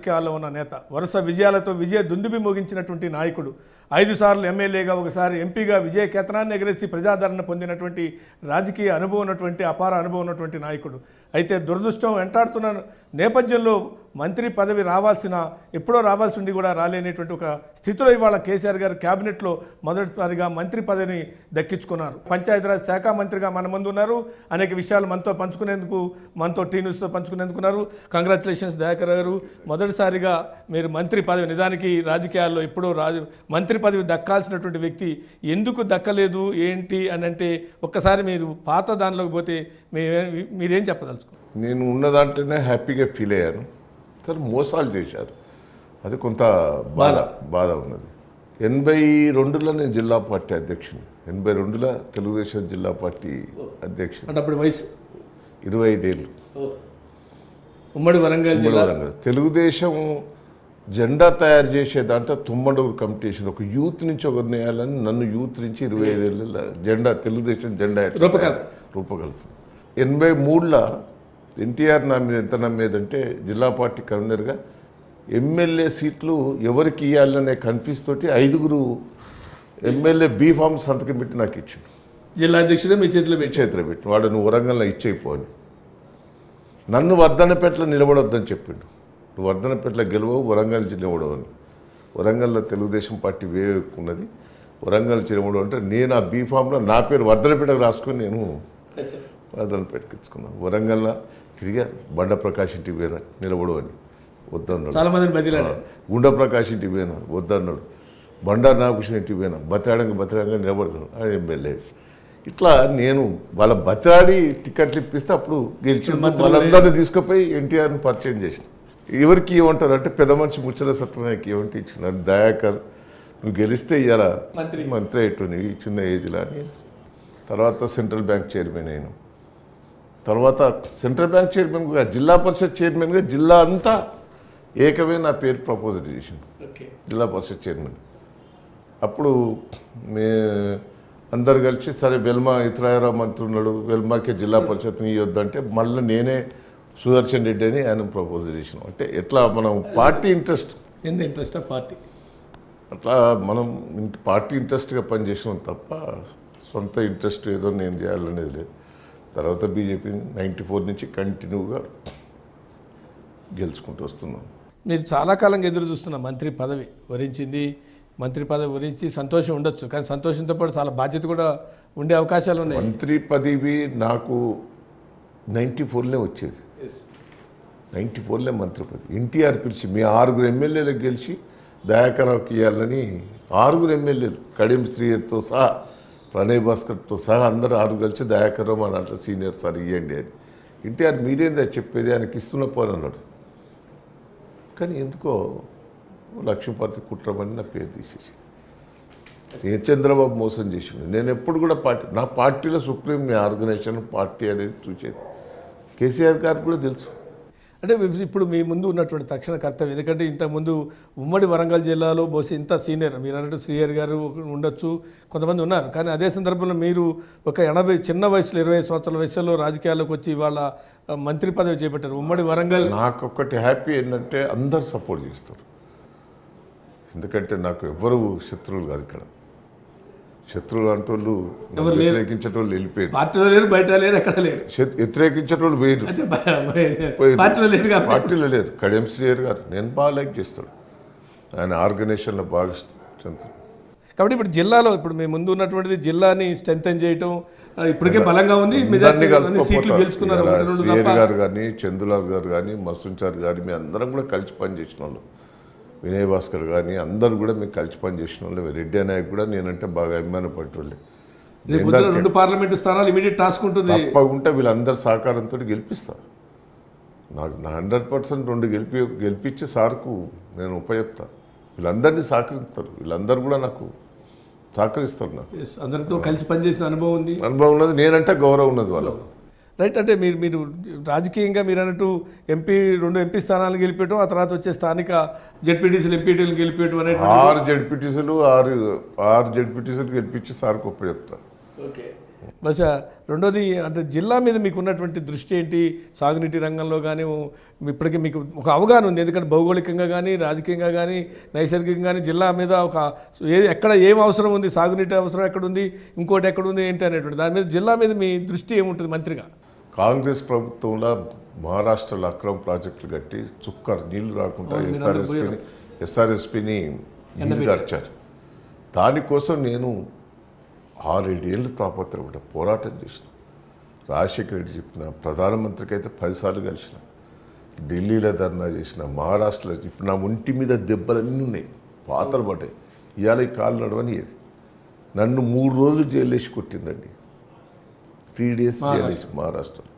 రాజకీయాల్లో ఉన్న నేత వరుస విజయాలతో విజయ దుందుబి మోగించినటువంటి నాయకుడు ఐదు సార్లు ఎమ్మెల్యేగా ఒకసారి ఎంపీగా విజయ కేతనాన్ని ఎగరేసి ప్రజాదరణ పొందినటువంటి రాజకీయ అనుభవం ఉన్నటువంటి అపార అనుభవం ఉన్నటువంటి నాయకుడు. అయితే దురదృష్టం వెంటాడుతున్న నేపథ్యంలో మంత్రి పదవి రావాల్సిన ఎప్పుడో రావాల్సి ఉండి కూడా రాలేనటువంటి ఒక స్థితిలో ఇవాళ కేసీఆర్ గారు క్యాబినెట్లో మొదటిసారిగా మంత్రి పదవిని దక్కించుకున్నారు. పంచాయతీరాజ్ శాఖ మంత్రిగా మన ముందు ఉన్నారు. అనేక విషయాలు మనతో పంచుకునేందుకు మనతో టీ న్యూస్తో పంచుకునేందుకు ఉన్నారు. కంగ్రాచులేషన్స్ దయాకర్ గారు. మొదటిసారిగా మీరు మంత్రి పదవి నిజానికి రాజకీయాల్లో ఎప్పుడో రాజు మంత్రి పదవి దక్కాల్సినటువంటి వ్యక్తి ఎందుకు దక్కలేదు ఏంటి అని అంటే ఒక్కసారి మీరు పాత దానిలోకి పోతే మీరేం చెప్పదలుచుకో నేను ఉన్న దాంట్లోనే హ్యాపీగా ఫీల్ అయ్యాను. సరే మోసాలు చేశారు. అది కొంత బాధ బాధ. ఉన్నది. ఎనభై రెండులో నేను జిల్లా పార్టీ అధ్యక్షుని. ఎనభై రెండులో తెలుగుదేశం జిల్లా పార్టీ అధ్యక్షుని. అంటే అప్పుడు వయసు? ఇరవై ఐదేళ్ళు. ఉమ్మడి వరంగల్ జిల్లా? వరంగల్. తెలుగుదేశం జెండా తయారు చేసే దాంట్లో తుమ్మడూరు కంపిటీషన్ ఒక యూత్ నుంచి ఒకరిని వేయాలని నన్ను యూత్ నుంచి ఇరవై ఐదేళ్ళ జెండా తెలుగుదేశం జెండా రూపకల్పన. రూపకల్పన. ఎనభై మూడులో ఎన్టీఆర్ నా మీద ఎంత నమ్మేదంటే జిల్లా పార్టీ కన్వీనర్గా ఎమ్మెల్యే సీట్లు ఎవరికి ఇవ్వాలనే కన్ఫ్యూజ్ తోటి ఐదుగురు ఎమ్మెల్యే బీ ఫామ్ సంతకం పెట్టి నాకు ఇచ్చిండు. జిల్లా అధ్యక్షుడే మీ చేతిలో పెట్టి చేతిలో పెట్టి వాడు నువ్వు వరంగల్లో ఇచ్చేయిపో అని నన్ను వర్ధనపేటలో నిలబడొద్దని చెప్పిండు. నువ్వు వర్ధనపేటలో గెలవవు వరంగల్ నిలబడవు అని. వరంగల్లో తెలుగుదేశం పార్టీ వేయకున్నది వరంగల్ నిలబడవు అంటే నేను ఆ బీఫామ్లో నా పేరు వర్ధనపేటకు రాసుకొని నేను వర్ధనపేటకి ఇచ్చుకున్నాను. వరంగల్లో తిరిగా బండ ప్రకాష్ ఇంటికి పోయినా నిలబడు అని వద్దన్నాడు. చాలా మందిని బదిలాడారు గుండ ప్రకాష్ ఇంటికి పోయినా వద్దన్నాడు. బండారు నాగభూషణ్ ఇంటికి పోయినా బతిరాడంగా బతిరాడంగా నిలబడుతున్నాడు. ఆయన ఎమ్మెల్యే. ఇట్లా నేను వాళ్ళ బతిరాడి టికెట్లు ఇప్పిస్తే అప్పుడు గెలిచి వాళ్ళందరినీ తీసుకుపోయి ఎన్టీఆర్ని పరిచయం చేసిన. ఎవరికి ఏమంటారు అంటే పెద్ద మనిషి ముచ్చట సత్యనాయకి ఏమంటే ఇచ్చిన. దయాకర్ నువ్వు గెలిస్తే ఇయ్యాల మంత్రి. మంత్రి అయ్యట్టు నీ చిన్న ఏజ్లో అని. తర్వాత సెంట్రల్ బ్యాంక్ చైర్మన్ అయినా తర్వాత సెంట్రల్ బ్యాంక్ చైర్మన్గా జిల్లా పరిషత్ చైర్మన్గా జిల్లా అంతా ఏకమే నా పేరు ప్రపోజల్ చేసింది ఓకే. జిల్లా పరిషత్ చైర్మన్. అప్పుడు మే అందరు కలిసి సరే వెల్మా ఇతరాయరావు మంత్రి ఉన్నాడు వెల్మాకే జిల్లా పరిషత్ని ఇవ్వద్దంటే మళ్ళీ నేనే సుదర్శన్ రెడ్డి అని ఆయన ప్రపోజల్ చేసినాం. అంటే ఎట్లా మనం పార్టీ ఇంట్రెస్ట్? ఎంత ఇంట్రెస్ట్ ఆఫ్ పార్టీ అట్లా మనం పార్టీ ఇంట్రెస్ట్గా పనిచేసినాం తప్ప సొంత ఇంట్రెస్ట్ ఏదో నేను చేయాలనేది లేదు. తర్వాత బీజేపీ నైంటీ ఫోర్ నుంచి కంటిన్యూగా గెలుచుకుంటూ వస్తున్నాం. మీరు చాలా కాలంగా ఎదురు చూస్తున్న మంత్రి పదవి వరించింది. మంత్రి పదవి వరించి సంతోషం ఉండొచ్చు కానీ సంతోషంతో పాటు చాలా బాధ్యత కూడా ఉండే అవకాశాలు ఉన్నాయి. మంత్రి పదవి నాకు నైంటీ ఫోర్లో వచ్చేది. నైంటీ ఫోర్లో మంత్రి పదవి. ఎన్టీఆర్ పిలిచి మీ ఆరుగురు ఎమ్మెల్యేలకు గెలిచి దయాకరావుకి ఇవ్వాలని ఆరుగురు ఎమ్మెల్యేలు కడియం శ్రీయర్తో సహా ప్రణయ్ భాస్కర్తో సహా అందరూ ఆరు కలిసి దయాకరావు మా దాంట్లో సీనియర్ సార్ ఇవ్వండి అని. ఎన్టీఆర్ మీరేందా చెప్పేది? ఆయనకి ఇస్తున్న పోని అన్నాడు. కానీ ఎందుకో లక్ష్మీపతి కుట్రమని నా పేరు తీసేసి. నేను చంద్రబాబు మోసం చేసిండు? నేను ఎప్పుడు కూడా పార్టీ నా పార్టీలో సుప్రీం ఆర్గనైజేషన్ పార్టీ అనేది చూసేది. కేసీఆర్ గారికి కూడా తెలుసు. అంటే ఇప్పుడు మీ ముందు ఉన్నటువంటి తక్షణ కర్తవ్యం. ఎందుకంటే ఇంతకుముందు ఉమ్మడి వరంగల్ జిల్లాలో బహుశా ఇంత సీనియర్ మీరు అన్నట్టు శ్రీహరి గారు ఉండొచ్చు కొంతమంది ఉన్నారు. కానీ అదే సందర్భంలో మీరు ఒక ఎనభై చిన్న వయసులో ఇరవై సంవత్సరాల వయసులో రాజకీయాల్లోకి వచ్చి ఇవాళ మంత్రి పదవి చేపట్టారు. ఉమ్మడి వరంగల్ నాకు ఒక్కటి హ్యాపీ ఏంటంటే అందరు సపోర్ట్ చేస్తారు. ఎందుకంటే నాకు ఎవరు శత్రువులు కాదు ఇక్కడ. శత్రువులు అంటోళ్ళు. వ్యతిరేకించేటోళ్ళు వెళ్ళిపోయారు. పార్టీలో లేరు బయట లేరు ఎక్కడ లేరు. వ్యతిరేకించేటోళ్ళు పోయిరు. పార్టీలో లేరు కాబట్టి పార్టీలో లేరు. కడియం శ్రీయర్ గారు నేను బాగా లైక్ చేస్తాడు ఆయన ఆర్గనైజేషన్లో బాగా స్ట్రెంత్ కాబట్టి ఇప్పుడు జిల్లాలో ఇప్పుడు మీ ముందు ఉన్నటువంటిది జిల్లాని స్ట్రెంగ్ చేయటం ఇప్పటికే బలంగా ఉంది సీట్లు. గెలుచుకున్నారు. గారు కానీ చందులాల్ గారు కానీ మస్తుంచార్ గారు మీ అందరం కూడా కలిసి పని చేసిన వాళ్ళు. వినయ్ భాస్కర్ కానీ అందరు కూడా మేము కలిసి పని చేసిన వాళ్ళు. రెడ్డి నాయక్ కూడా నేనంటే బాగా అభిమాన పొద్దున రెండు పార్లమెంటు స్థానాలు ఇమీడియట్ టాస్క్ ఉంటుంది. తప్పకుండా వీళ్ళందరి సహకారంతో గెలిపిస్తారు నాకు నా హండ్రెడ్ పర్సెంట్ రెండు గెలిపి గెలిపించి సార్కు నేను ఉపయోగిస్తా. వీళ్ళందరినీ సహకరిస్తారు. వీళ్ళందరూ కూడా నాకు సహకరిస్తారు నాకు. అందరితో కలిసి పనిచేసిన అనుభవం ఉంది. అనుభవం ఉన్నది. నేనంటే గౌరవం ఉన్నది వాళ్ళకు. రైట్ అంటే మీరు మీరు రాజకీయంగా మీరు అన్నట్టు ఎంపీ రెండు ఎంపీ స్థానాలు గెలిపేయటం ఆ తర్వాత వచ్చే స్థానిక జెడ్పీటీసీలు ఎంపీటీలు గెలిపేయటం అనేటువంటి ఆరు జడ్పీటీసీలు ఆరు ఆరు జడ్పీటీసీలు గెలిపించి సార్కు ఉపయోగిస్తా ఓకే. బహుశా రెండోది అంటే జిల్లా మీద మీకు ఉన్నటువంటి దృష్టి ఏంటి? సాగునీటి రంగంలో కానీ ఇప్పటికీ మీకు ఒక అవగాహన ఉంది. ఎందుకంటే భౌగోళికంగా కానీ రాజకీయంగా కానీ నైసర్గికంగా కానీ జిల్లా మీద ఒక ఏ ఎక్కడ ఏం అవసరం ఉంది? సాగునీటి అవసరం ఎక్కడ ఉంది ఇంకోటి ఎక్కడ ఉంది ఏంటి అనేటువంటి దాని మీద జిల్లా మీద మీ దృష్టి ఏముంటుంది మంత్రిగా? కాంగ్రెస్ ప్రభుత్వంలో మహారాష్ట్రలో అక్రమ ప్రాజెక్టులు కట్టి చుక్క నీళ్ళు రాకుండా ఎస్ఆర్ఎస్పిని ఎస్ఆర్ఎస్పిని నీళ్ళు గార్చారు. దానికోసం నేను ఆరేడేళ్ళు తాపత్రపడ్డ పోరాటం చేసిన. రాజశేఖర రెడ్డి చెప్పిన ప్రధానమంత్రికి అయితే పదిసార్లు కలిసిన. ఢిల్లీలో ధర్నా చేసిన మహారాష్ట్రలో ఇప్పుడు నా ఒంటి మీద దెబ్బలన్నీ ఉన్నాయి. పాతలు పడ్డాయి. ఇవాళ ఈ కాలు నడవనియది నన్ను మూడు రోజులు జైలు వేసి కొట్టిందండి. త్రీ డేస్ జైలేసి మహారాష్ట్రలో.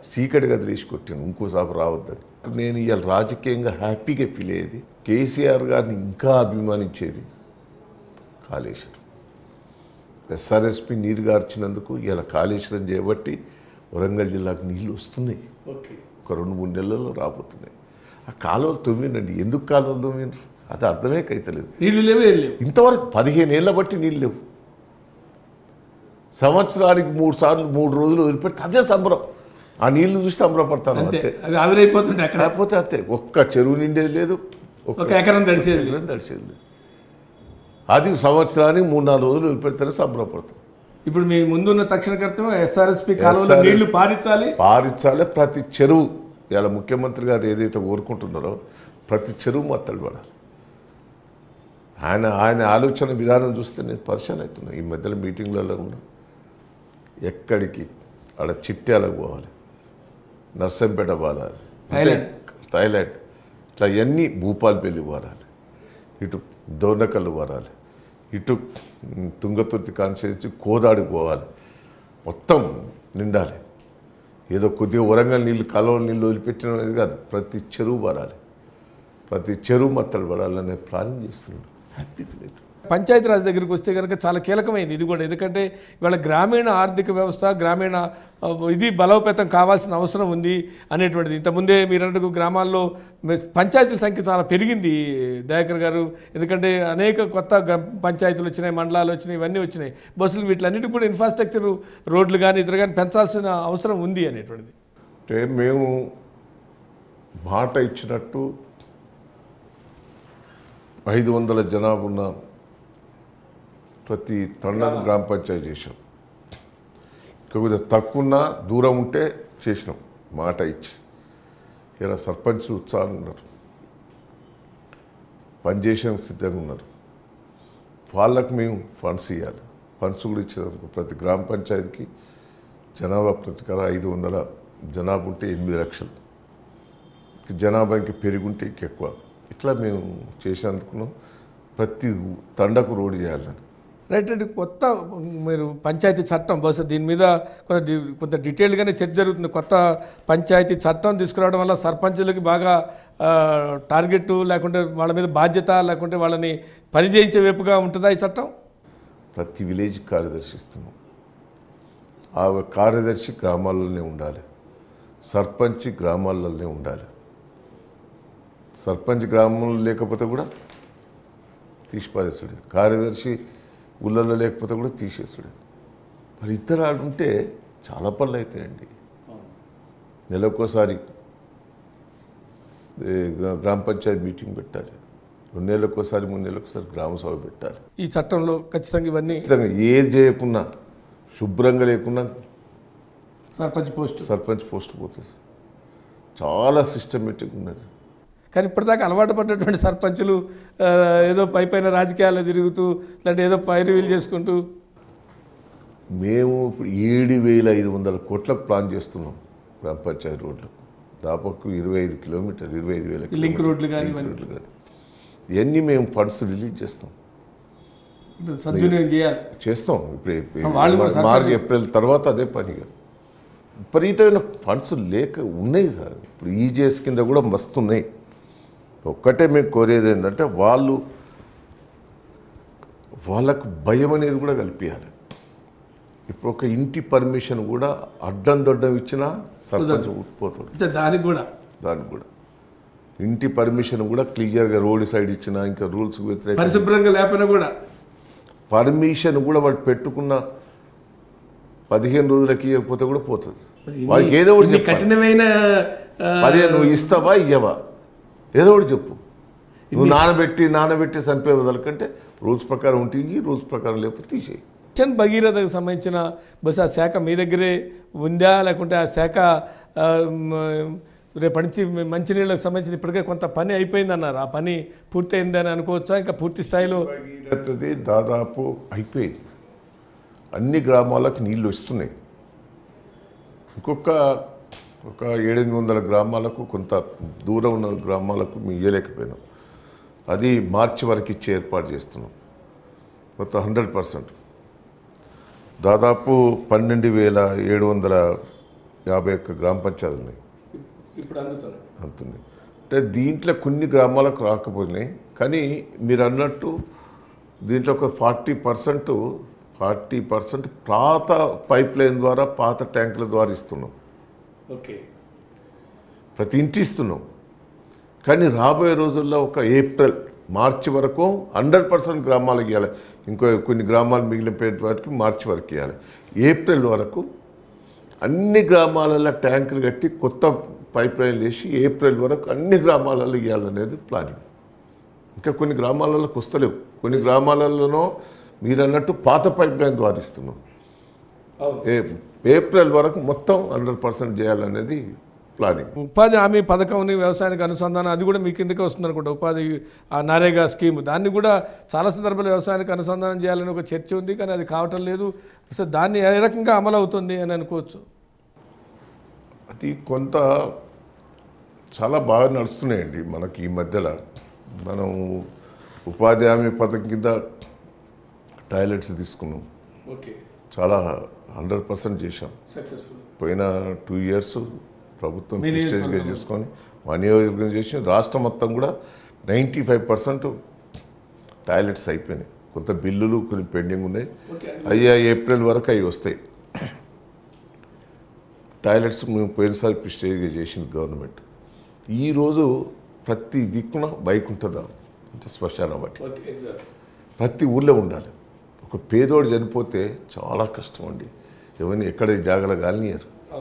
చీకటి గదిలేసి కొట్టాను ఇంకోసారి రావద్దని. నేను ఇవాళ రాజకీయంగా హ్యాపీగా ఫీల్ అయ్యేది కేసీఆర్ గారిని ఇంకా అభిమానించేది కాళేశ్వరం. ఎస్ఆర్ఎస్పి నీరు గార్చినందుకు ఇలా కాళేశ్వరం చేయబట్టి వరంగల్ జిల్లాకు నీళ్ళు వస్తున్నాయి. ఓకే. ఒక రెండు మూడు నెలల్లో రాబోతున్నాయి. ఆ కాలువలు తొమ్మినండి ఎందుకు కాలువలు తొమ్మిండ్రు అది అర్థమే కైతలేదు. నీళ్ళు లేవు? ఇంతవరకు పదిహేను ఏళ్ళ బట్టి నీళ్ళు లేవు. సంవత్సరానికి మూడు సార్లు మూడు రోజులు వదిలిపెడితే అదే సంబరం. ఆ నీళ్ళు చూసి సంబరపడతాను అంతే. అవి ఆవిరైపోతుంటే అక్కడ. లేకపోతే అంతే. ఒక్క చెరువు నిండేది లేదు ఒక ఎకరం తడిసేది. ఎకరం తడిసేది లేదు. అది సంవత్సరానికి మూడు నాలుగు రోజులు వదిలిపెడితేనే సంబరపడతాం ఇప్పుడు మీ ముందున్న తక్షణ కర్తవ్యం ఎస్ఆర్ఎస్పి కాలువలో నీళ్ళు పారించాలి. పారించాలి. ప్రతి చెరువు ఇలా ముఖ్యమంత్రి గారు ఏదైతే కోరుకుంటున్నారో ప్రతి చెరువు మత్తలు పడాలి. ఆయన ఆయన ఆలోచన విధానం చూస్తే నేను పరిచయం అవుతున్నా. ఈ మధ్యలో మీటింగ్లలో ఉన్నా ఎక్కడికి ఆడ చిట్యాలకు పోవాలి. నర్సంపేట పోవాలి థాయిలాండ్. థాయిలాండ్. ఇట్లా ఇవన్నీ భూపాలపల్లి పోరాలి ఇటు దోర్నకల్లు పోరాలి ఇటు తుంగతుర్తి కాన్స్టిట్యూన్సీ కోదాడికి పోవాలి. మొత్తం నిండాలి. ఏదో కొద్దిగా వరంగల్ నీళ్ళు కాలువ నీళ్ళు వదిలిపెట్టిన అనేది కాదు. ప్రతి చెరువు పడాలి. ప్రతి చెరువు మత్తలు పడాలనే ప్లానింగ్ చేస్తున్నాడు. హ్యాపీ ఫీల్ అవుతుంది పంచాయతీరాజ్ దగ్గరికి వస్తే కనుక చాలా కీలకమైంది ఇది కూడా. ఎందుకంటే ఇవాళ గ్రామీణ ఆర్థిక వ్యవస్థ గ్రామీణ ఇది బలోపేతం కావాల్సిన అవసరం ఉంది అనేటువంటిది. ఇంతకుముందే మీరు గ్రామాల్లో పంచాయతీల సంఖ్య చాలా పెరిగింది దయాకర్ గారు. ఎందుకంటే అనేక కొత్త పంచాయతీలు వచ్చినాయి మండలాలు వచ్చినాయి ఇవన్నీ వచ్చినాయి. బస్సులు వీటిలన్నిటికీ కూడా ఇన్ఫ్రాస్ట్రక్చర్ రోడ్లు కానీ ఇతర కానీ పెంచాల్సిన అవసరం ఉంది అనేటువంటిది. అంటే మేము మాట ఇచ్చినట్టు ఐదు వందల జనాభా ఉన్న ప్రతి తండను గ్రామ పంచాయతీ చేసాం కొద్దిగా తక్కువన్నా దూరం ఉంటే చేసినాం మాట ఇచ్చి. ఇలా సర్పంచ్ ఉత్సాహంగా ఉన్నారు. పనిచేసేందుకు సిద్ధంగా ఉన్నారు. వాళ్ళకు మేము ఫండ్స్ ఇవ్వాలి ఫండ్స్ కూడా ఇచ్చేందుకు ప్రతి గ్రామ పంచాయతీకి జనాభా ప్రతికారం ఐదు వందల జనాభా ఉంటే ఎనిమిది లక్షలు. జనాభా ఇంక పెరుగుంటే ఇంకెక్కువ ఇట్లా మేము చేసేందుకు ప్రతి తండకు రోడ్డు చేయాలని రైట్ కొత్త మీరు పంచాయతీ చట్టం బహుశా దీని మీద కొంత కొంత డీటెయిల్గానే చర్చ జరుగుతుంది. కొత్త పంచాయతీ చట్టం తీసుకురావడం వల్ల సర్పంచులకి బాగా టార్గెట్ లేకుంటే వాళ్ళ మీద బాధ్యత లేకుంటే వాళ్ళని పని చేయించే వైపుగా ఉంటుందా ఈ చట్టం? ప్రతి విలేజ్ కార్యదర్శిస్తున్నాం. ఆ కార్యదర్శి గ్రామాలలోనే ఉండాలి. సర్పంచ్ గ్రామాలలోనే ఉండాలి. సర్పంచ్ గ్రామంలో లేకపోతే కూడా తీసిపారేస్తాడు కార్యదర్శి ఊళ్ళల్లో లేకపోతే కూడా తీసేస్తాడు మరి ఇద్దరు ఆడుంటే చాలా పనులు అవుతాయండి నెలకోసారి గ్రామ పంచాయతీ మీటింగ్ పెట్టాలి. రెండు నెలలకోసారి మూడు నెలలకోసారి గ్రామ సభ పెట్టాలి. ఈ చట్టంలో ఖచ్చితంగా ఇవన్నీ ఖచ్చితంగా ఏది చేయకున్నా శుభ్రంగా లేకున్నా సర్పంచ్ పోస్టు. సర్పంచ్ పోస్ట్ పోతుంది. చాలా సిస్టమేటిక్ ఉన్నది. కానీ ఇప్పటిదాకా అలవాటు పడ్డటువంటి సర్పంచులు ఏదో పై పైన రాజకీయాల్లో తిరుగుతూ ఇలాంటి ఏదో పైరువీలు చేసుకుంటూ. మేము ఇప్పుడు ఏడు వేల ఐదు వందల కోట్ల ప్లాన్ చేస్తున్నాం గ్రామ పంచాయతీ రోడ్లు. దాదాపు ఇరవై ఐదు కిలోమీటర్ ఇరవై ఐదు వేల లింక్ రోడ్లు కానీ రోడ్లు కానీ ఇవన్నీ మేము ఫండ్స్ రిలీజ్ చేస్తాం. సద్వినియోగం చేయాలి. చేస్తాం. ఇప్పుడు మార్చి ఏప్రిల్ తర్వాత అదే పనిగా విపరీతమైన ఫండ్స్ లేక ఉన్నాయి సార్. ఇప్పుడు ఈజీఎస్ కింద కూడా మస్తు ఉన్నాయి. ఒక్కటే మేము కోరేది ఏంటంటే వాళ్ళు వాళ్ళకు భయం అనేది కూడా కల్పించాలి ఇప్పుడు ఒక ఇంటి పర్మిషన్ కూడా అడ్డం దొడ్డం ఇచ్చినా సర్పంచ్ ఉట్టిపోతాడు. అంటే దానికి కూడా. దానికి కూడా. ఇంటి పర్మిషన్ కూడా క్లియర్గా రోడ్ సైడ్ ఇచ్చినా ఇంకా రూల్స్ పరిశుభ్రంగా లేకపోయినా కూడా. పర్మిషన్ కూడా వాడు పెట్టుకున్న పదిహేను రోజులకి ఇవ్వకపోతే కూడా పోతుంది. వాడికి ఏదో ఒకటి. కఠినమైన పదిహేను నువ్వు ఇస్తావా ఇయ్యవా? ఏదో ఒకటి చెప్పు. నువ్వు నానబెట్టి నానబెట్టి చంపే వదలకంటే రూల్స్ ప్రకారం ఉంటే ఇయ్యి, రూల్స్ ప్రకారం లేకపోతే తీసేయి. మిషన్ భగీరథకు సంబంధించిన బహుశా ఆ శాఖ మీ దగ్గరే ఉందా? లేకుంటే ఆ శాఖ రేపటి నుంచి మంచినీళ్ళకి సంబంధించి ఇప్పటికే కొంత పని అయిపోయిందన్నారు. ఆ పని పూర్తయిందని అనుకోవచ్చా? ఇంకా పూర్తి స్థాయిలో భగీరథది దాదాపు అయిపోయింది. అన్ని గ్రామాలకు నీళ్ళు వస్తున్నాయి. ఇంకొక ఒక ఏడెనిమిది వందల గ్రామాలకు కొంత దూరం ఉన్న గ్రామాలకు మేము ఇయ్యలేకపోయినాం. అది మార్చి వరకు ఇచ్చే ఏర్పాటు చేస్తున్నాం. మొత్తం హండ్రెడ్ పర్సెంట్. దాదాపు పన్నెండు వేల ఏడు వందల యాభై ఒక్క గ్రామ పంచాయతీలు ఉన్నాయి ఇప్పుడు అందుతున్నాయి. అంటే దీంట్లో కొన్ని గ్రామాలకు రాకపోయినాయి. కానీ మీరు అన్నట్టు దీంట్లో ఒక ఫార్టీ పర్సెంట్ ఫార్టీ పర్సెంట్ పాత పైప్ లైన్ ద్వారా పాత ట్యాంకుల ద్వారా ఇస్తున్నాం. ఓకే. ప్రతి ఇంటి ఇస్తున్నాం. కానీ రాబోయే రోజుల్లో ఒక ఏప్రిల్ మార్చి వరకు హండ్రెడ్ పర్సెంట్ గ్రామాలకు ఇవ్వాలి. ఇంకో కొన్ని గ్రామాలు మిగిలిపోయే వాటికి మార్చి వరకు ఇవ్వాలి. ఏప్రిల్ వరకు అన్ని గ్రామాలలో ట్యాంకులు కట్టి కొత్త పైప్ లైన్లు వేసి ఏప్రిల్ వరకు అన్ని గ్రామాలలో ఇవ్వాలనేది ప్లానింగ్. ఇంకా కొన్ని గ్రామాలలో కుస్తలేవు. కొన్ని గ్రామాలలోనో మీరు అన్నట్టు పాత పైప్ లైన్ ద్వారా ఇస్తున్నాం ఏప్రిల్ వరకు మొత్తం హండ్రెడ్ పర్సెంట్ చేయాలనేది ప్లానింగ్. ఉపాధి హామీ పథకంని వ్యవసాయానికి అనుసంధానం అది కూడా మీ కిందకే వస్తుంది అనుకుంటా ఉపాధి ఆ నరేగా స్కీమ్. దాన్ని కూడా చాలా సందర్భాలు వ్యవసాయానికి అనుసంధానం చేయాలని ఒక చర్చ ఉంది కానీ అది కావటం లేదు. అసలు దాన్ని ఏ రకంగా అమలు అవుతుంది అని అనుకోవచ్చు? అది కొంత చాలా బాగా నడుస్తున్నాయండి మనకి ఈ మధ్యలో. మనం ఉపాధి హామీ పథకం కింద టాయిలెట్స్ తీసుకున్నాం. ఓకే. చాలా హండ్రెడ్ పర్సెంట్ చేశాం. పోయిన టూ ఇయర్స్ ప్రభుత్వం ప్రిస్టేజ్గా? చేసుకొని మా నియోజకవర్గం చేసి రాష్ట్రం మొత్తం కూడా నైంటీ ఫైవ్ పర్సెంట్ టాయిలెట్స్ అయిపోయినాయి. కొంత బిల్లులు కొన్ని పెండింగ్ ఉన్నాయి. అయ్యా ఏప్రిల్ వరకు అవి వస్తాయి. టాయిలెట్స్ మేము పోయినసారి ప్రిస్టేజ్గా చేసింది గవర్నమెంట్. ఈరోజు ప్రతి దిక్కున బైక్ ఉంటుందా? అంటే శ్మశానం బట్టి ప్రతి ఊళ్ళో ఉండాలి. ఒక పేదోడు చనిపోతే చాలా కష్టం అండి. ఎవరిని ఎక్కడ జాగల గాలినియరు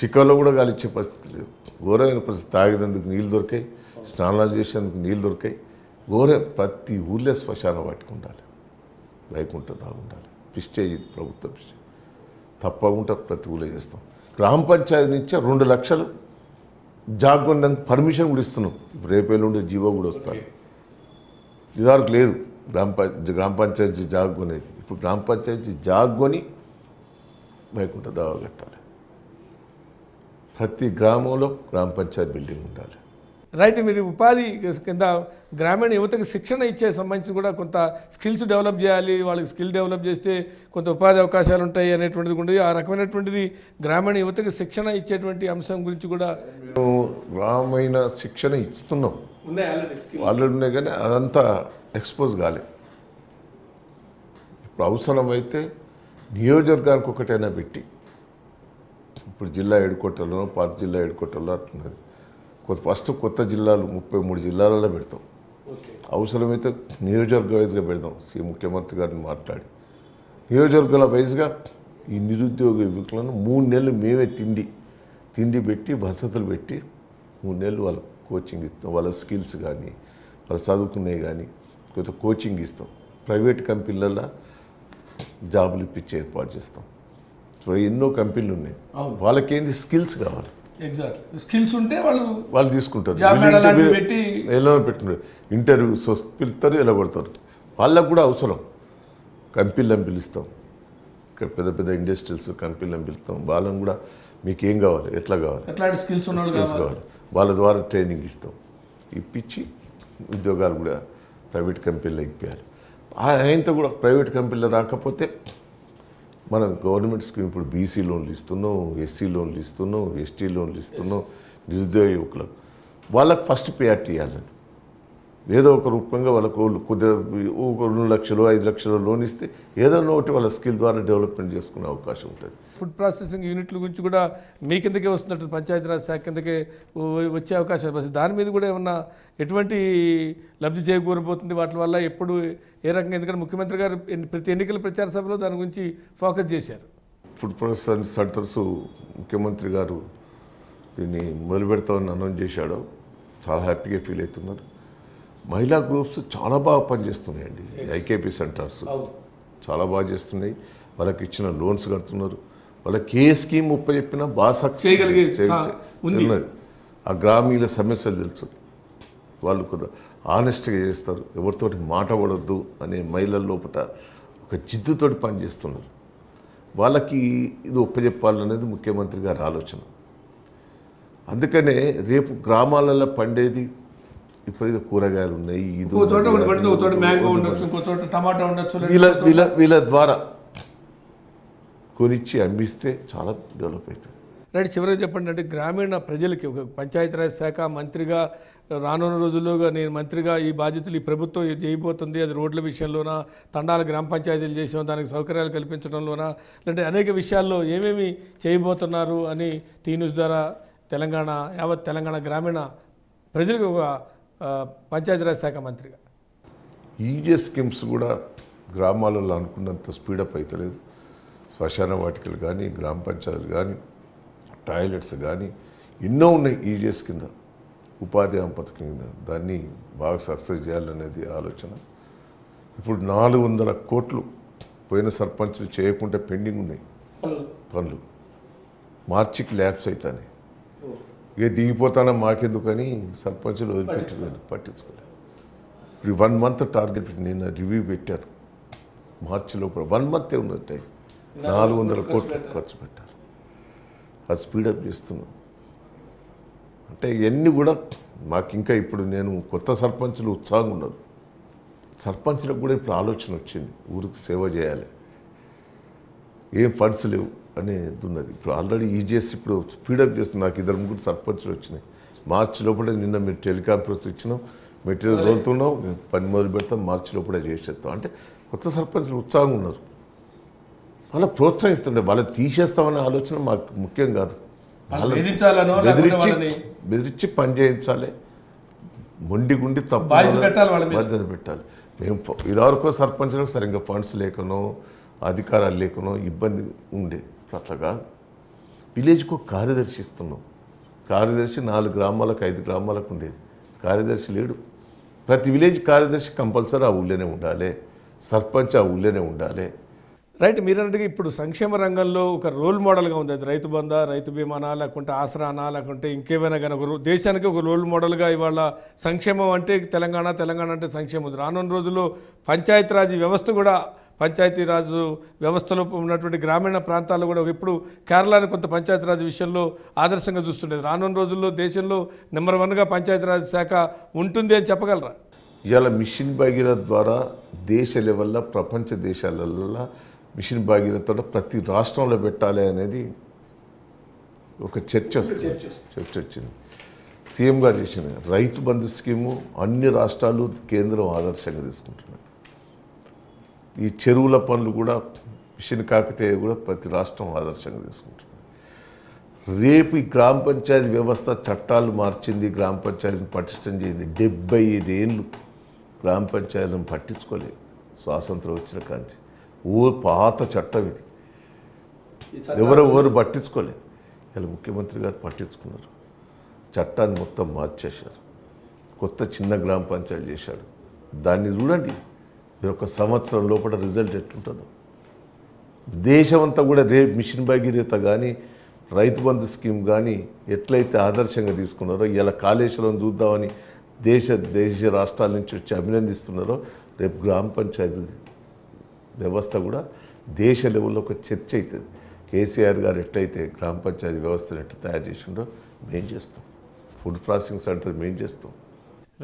శిఖర్లో కూడా గాలిచ్చే పరిస్థితి లేదు. ఘోరమైన పరిస్థితి. తాగేందుకు నీళ్ళు దొరికాయి. స్నానాలు చేసేందుకు నీళ్ళు దొరికాయి. ఘోర ప్రతి ఊళ్ళో శ్మశానం వాటికి ఉండాలి వైకుంఠ ఉండాలి. పిస్టేజ్ ఇది ప్రభుత్వ తప్పకుండా ప్రతి ఊళ్ళో చేస్తాం. గ్రామ పంచాయతీ నుంచి రెండు లక్షలు జాగ్రత్త పర్మిషన్ కూడా ఇస్తున్నాం. ఇప్పుడు రేపేళ్ళుండే జీవో కూడా వస్తారు ఇదివరకు లేదు. గ్రామ పంచ గ్రామ పంచాయతీ జాగ్ కొనేది ఇప్పుడు గ్రామ పంచాయతీ జాగ్ కొని వైకుంఠ దావా కట్టాలి. ప్రతి గ్రామంలో గ్రామ పంచాయతీ బిల్డింగ్ ఉండాలి. రైట్ మీరు ఉపాధి కింద గ్రామీణ యువతకు శిక్షణ ఇచ్చే సంబంధించి కూడా కొంత స్కిల్స్ డెవలప్ చేయాలి వాళ్ళకి స్కిల్ డెవలప్ చేస్తే కొంత ఉపాధి అవకాశాలు ఉంటాయి అనేటువంటిది కూడా ఉంది. ఆ రకమైనటువంటిది గ్రామీణ యువతకు శిక్షణ ఇచ్చేటువంటి అంశం గురించి కూడా మేము గ్రామీణ శిక్షణ ఇస్తున్నాం. ఆల్రెడీ ఉన్నాయి కానీ అదంతా ఎక్స్పోజ్ కాలే. ఇప్పుడు అవసరమైతే నియోజకవర్గానికి ఒకటైనా పెట్టి. ఇప్పుడు జిల్లా హెడ్కోటర్లో పాత జిల్లా హెడ్కోటర్లో అట్లున్నది కొత్త ఫస్ట్ కొత్త జిల్లాలు ముప్పై మూడు జిల్లాలలో పెడతాం. అవసరమైతే నియోజకవర్గ వైజ్గా పెడదాం. సీ ముఖ్యమంత్రి గారిని మాట్లాడి. నియోజకవర్గాల వైజ్గా ఈ నిరుద్యోగ యువకులను మూడు నెలలు మేమే తిండి తిండి పెట్టి వసతులు పెట్టి మూడు నెలలు వాళ్ళ కోచింగ్ ఇస్తాం. వాళ్ళ స్కిల్స్ కానీ వాళ్ళు చదువుకునేవి కానీ కొంత కోచింగ్ ఇస్తాం. ప్రైవేట్ కంపెనీలలో జాబులు ఇప్పించి ఏర్పాటు చేస్తాం. సో ఎన్నో కంపెనీలు ఉన్నాయి. వాళ్ళకేంది? స్కిల్స్ కావాలి. ఎగ్జాక్ట్ స్కిల్స్ ఉంటే వాళ్ళు వాళ్ళు తీసుకుంటారు. ఎలా పెట్టినారు ఇంటర్వ్యూస్ పిలుస్తారు ఎలా కొడతారు వాళ్ళకు కూడా అవసరం. కంపెనీలను పిలుస్తాం. ఇక్కడ పెద్ద పెద్ద ఇండస్ట్రీస్ కంపెనీలను పిలుస్తాం. వాళ్ళని కూడా మీకు ఏం కావాలి? ఎట్లా కావాలి? ఎట్లాంటి స్కిల్స్ స్కిల్స్ కావాలి. వాళ్ళ ద్వారా ట్రైనింగ్ ఇస్తాం. ఇప్పించి ఉద్యోగాలు కూడా ప్రైవేట్ కంపెనీలో ఇప్పించాలి ఆయనతో కూడా ప్రైవేట్ కంపెనీలో రాకపోతే మనం గవర్నమెంట్ స్కీమ్ ఇప్పుడు బీసీ లోన్లు ఇస్తున్నాం ఎస్సీ లోన్లు ఇస్తున్నాం ఎస్టీ లోన్లు ఇస్తున్నాం నిరుద్యోగ యువకులకు వాళ్ళకి ఫస్ట్ ప్రియారిటీ ఇవ్వాలని ఏదో ఒక రూపంగా వాళ్ళకు కొద్దిగా ఒక రెండు లక్షలు ఐదు లక్షలు లోన్ ఇస్తే ఏదో ఒకటి వాళ్ళ స్కిల్ ద్వారా డెవలప్మెంట్ చేసుకునే అవకాశం ఉంటుంది. ఫుడ్ ప్రాసెసింగ్ యూనిట్ల గురించి కూడా మీ కిందకే వస్తున్నట్టు పంచాయతీరాజ్ శాఖ కిందకే వచ్చే అవకాశం ఉంది. దాని మీద కూడా ఏమన్నా ఎటువంటి లబ్ధి చేకూరబోతుంది వాటి వల్ల ఎప్పుడు ఏ రకంగా? ఎందుకంటే ముఖ్యమంత్రి గారు ప్రతి ఎన్నికల ప్రచార సభలో దాని గురించి ఫోకస్ చేశారు. ఫుడ్ ప్రాసెసింగ్ సెంటర్స్ ముఖ్యమంత్రి గారు దీన్ని మొదలు పెడతామని అనౌన్స్ చేశాడో. చాలా హ్యాపీగా ఫీల్ అవుతున్నారు. మహిళా గ్రూప్స్ చాలా బాగా పనిచేస్తున్నాయండి. ఐకేపీ సెంటర్స్ చాలా బాగా చేస్తున్నాయి. వాళ్ళకి ఇచ్చిన లోన్స్ కడుతున్నారు. వాళ్ళకి ఏ స్కీమ్ ముప్పై చెప్పినా బాగా సక్సెస్ చేయగలిగే ఆ గ్రామీణ సమస్యలు తెలుసు. వాళ్ళు కూడా ఆనెస్ట్గా చేస్తారు. ఎవరితోటి మాట పడొద్దు అనే మహిళల లోపల ఒక జిద్దుతోటి పనిచేస్తున్నారు. వాళ్ళకి ఇది ఒప్పజెప్పాలనేది ముఖ్యమంత్రి గారి ఆలోచన. అందుకనే రేపు గ్రామాలలో పండేది ఇప్పుడైతే కూరగాయలు ఉన్నాయి ఇది వీళ్ళ వీళ్ళ ద్వారా కొనిచ్చి అమ్మిస్తే చాలా డెవలప్ అవుతుంది. రైట్ చివరిగా చెప్పండి అంటే గ్రామీణ ప్రజలకి ఒక పంచాయతీరాజ్ శాఖ మంత్రిగా రానున్న రోజుల్లోగా నేను మంత్రిగా ఈ బాధ్యతలు ఈ ప్రభుత్వం చేయబోతుంది అది రోడ్ల విషయంలోనా తండాల గ్రామ పంచాయతీలు చేసాం దానికి సౌకర్యాలు కల్పించడంలోనా లేదంటే అనేక విషయాల్లో ఏమేమి చేయబోతున్నారు అని టీ న్యూస్ ద్వారా తెలంగాణ యావత్ తెలంగాణ గ్రామీణ ప్రజలకు ఒక పంచాయతీరాజ్ శాఖ మంత్రిగా. ఈజీ స్కీమ్స్ కూడా గ్రామాలలో అనుకున్నంత స్పీడప్ అవుతలేదు శ్మశాన వాటికలు కానీ గ్రామ పంచాయతీలు కానీ టాయిలెట్స్ కానీ ఎన్నో ఉన్నాయి ఈజీఎస్ కింద ఉపాధి హామీ పథకం కింద. దాన్ని బాగా సక్సెస్ చేయాలనేది ఆలోచన. ఇప్పుడు నాలుగు వందల కోట్లు పోయిన సర్పంచ్లు చేయకుండా పెండింగ్ ఉన్నాయి. పనులు. మార్చికి ల్యాబ్స్ అవుతాయి ఇక దిగిపోతానా మాకెందుకని సర్పంచులు వదిలిపెట్టుకోలేదు పట్టించుకోలేదు. ఇప్పుడు వన్ మంత్ టార్గెట్ నేను రివ్యూ పెట్టాను మార్చి లోపల వన్ మంత్ ఉన్నది టైం. నాలుగు వందల కోట్లు ఖర్చు పెట్టాలి. అది స్పీడప్ చేస్తున్నాం. అంటే ఇవన్నీ కూడా మాకు ఇంకా ఇప్పుడు నేను కొత్త సర్పంచులు ఉత్సాహంగా ఉన్నారు సర్పంచ్లకు కూడా ఇప్పుడు ఆలోచన వచ్చింది ఊరికి సేవ చేయాలి. ఏం ఫండ్స్ లేవు అనేది ఉన్నది. ఇప్పుడు ఆల్రెడీ ఈజీఎస్ ఇప్పుడు స్పీడప్ చేస్తుంది. నాకు ఇద్దరు ముగ్గురు సర్పంచ్లు వచ్చినాయి. మార్చి లోపల నిన్న మీరు టెలికాన్ఫరెన్స్ ఇచ్చినాం. మెటీరియల్ వదులుతున్నాం పని మొదలు పెడతాం. మార్చి లోపల చేసేస్తాం. అంటే కొత్త సర్పంచ్లు ఉత్సాహంగా ఉన్నారు. వాళ్ళ ప్రోత్సహిస్తుండే. వాళ్ళని తీసేస్తామనే ఆలోచన మాకు ముఖ్యం కాదు. వాళ్ళు బెదిరించి బెదిరించి పని చేయించాలి. మొండి గుండి తప్పు బాధ్యత పెట్టాలి వాళ్ళ మేము ఇదివరకు సర్పంచ్లకు సరిగ్గా ఫండ్స్ లేకనో అధికారాలు లేకనో ఇబ్బంది ఉండే ఇప్పుడు అట్లా కాదు విలేజ్కు ఒక కార్యదర్శి ఇస్తున్నాం. కార్యదర్శి నాలుగు గ్రామాలకు ఐదు గ్రామాలకు ఉండేది. కార్యదర్శి లేడు. ప్రతి విలేజ్ కార్యదర్శి కంపల్సరీ ఆ ఊళ్ళోనే ఉండాలి. సర్పంచ్ ఆ ఊళ్ళోనే ఉండాలి. రైట్ మీరు అన్నట్టుగా ఇప్పుడు సంక్షేమ రంగంలో ఒక రోల్ మోడల్గా ఉంది. అది రైతు బంధా రైతు బీమానా లేకుంటే ఆసరానా లేకుంటే ఇంకేమైనా కానీ ఒక దేశానికి ఒక రోల్ మోడల్గా ఇవాళ సంక్షేమం అంటే తెలంగాణ తెలంగాణ అంటే సంక్షేమం ఉంది. రానున్న రోజుల్లో పంచాయతీరాజ్ వ్యవస్థ కూడా పంచాయతీరాజ్ వ్యవస్థలో ఉన్నటువంటి గ్రామీణ ప్రాంతాల్లో కూడా ఇప్పుడు కేరళని కొంత పంచాయతీరాజ్ విషయంలో ఆదర్శంగా చూస్తుండేది. రానున్న రోజుల్లో దేశంలో నెంబర్ వన్గా పంచాయతీరాజ్ శాఖ ఉంటుంది అని చెప్పగలరా? ఇవాళ మిషన్ భగీరథ ద్వారా దేశ లెవెల్లో ప్రపంచ దేశాలలో మిషన్ భగీరథతో ప్రతి రాష్ట్రంలో పెట్టాలి అనేది ఒక చర్చ వస్తుంది. చర్చ వచ్చింది. సీఎం గారు చేసిన రైతు బంధు స్కీము అన్ని రాష్ట్రాలు కేంద్రం ఆదర్శంగా తీసుకుంటున్నారు ఈ చెరువుల పనులు కూడా మిషన్ కాకతీయ కూడా ప్రతి రాష్ట్రం ఆదర్శంగా తీసుకుంటున్నారు రేపు ఈ గ్రామ పంచాయతీ వ్యవస్థ చట్టాలు మార్చింది గ్రామ పంచాయతీని పటిష్టం చేయింది. డెబ్బై ఐదేళ్ళు గ్రామ పంచాయతీలను పట్టించుకోలేదు. స్వాతంత్రం వచ్చిన కాంచి ఓ పాత చట్టం ఇది. ఎవరు ఎవరు పట్టించుకోలేదు. ఇలా ముఖ్యమంత్రి గారు పట్టించుకున్నారు. చట్టాన్ని మొత్తం మార్చేశారు. కొత్త చిన్న గ్రామ పంచాయతీ చేశాడు. దాన్ని చూడండి. మీరు ఒక సంవత్సరం లోపల రిజల్ట్ ఎట్లుంటుందో. దేశమంతా కూడా రే మిషన్ భగీరథ కానీ రైతు బంధు స్కీమ్ కానీ ఎట్లయితే ఆదర్శంగా తీసుకున్నారో ఇలా కాళేశ్వరం చూద్దామని దేశ దేశ రాష్ట్రాల నుంచి వచ్చి అభినందిస్తున్నారో రేపు గ్రామ పంచాయతీ వ్యవస్థ కూడా దేశ లెవెల్లో ఒక చర్చ అవుతుంది. కేసీఆర్ గారు ఎట్లయితే గ్రామ పంచాయతీ వ్యవస్థను ఎట్లా తయారు చేసిండో మేం చేస్తాం. ఫుడ్ ప్రాసెసింగ్ సెంటర్ మేం చేస్తాం.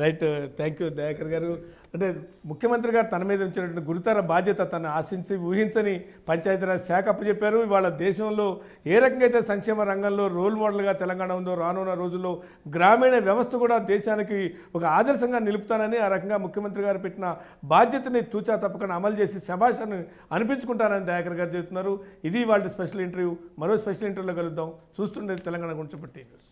రైట్ థ్యాంక్ యూ దయాకర్ గారు. అంటే ముఖ్యమంత్రి గారు తన మీద ఉంచినటువంటి గురుతర బాధ్యత తను ఆశించి ఊహించని పంచాయతీరాజ్ శాఖ అప్పచెప్పారు. ఇవాళ దేశంలో ఏ రకంగా అయితే సంక్షేమ రంగంలో రోల్ మోడల్గా తెలంగాణ ఉందో రానున్న రోజుల్లో గ్రామీణ వ్యవస్థ కూడా దేశానికి ఒక ఆదర్శంగా నిలుపుతానని ఆ రకంగా ముఖ్యమంత్రి గారు పెట్టిన బాధ్యతని తూచా తప్పకుండా అమలు చేసి శభాషను అనిపించుకుంటానని దయాకర్ గారు చెబుతున్నారు. ఇది వాళ్ళ స్పెషల్ ఇంటర్వ్యూ మరో స్పెషల్ ఇంటర్వ్యూలో కలుద్దాం. చూస్తుండే తెలంగాణ గురించి న్యూస్.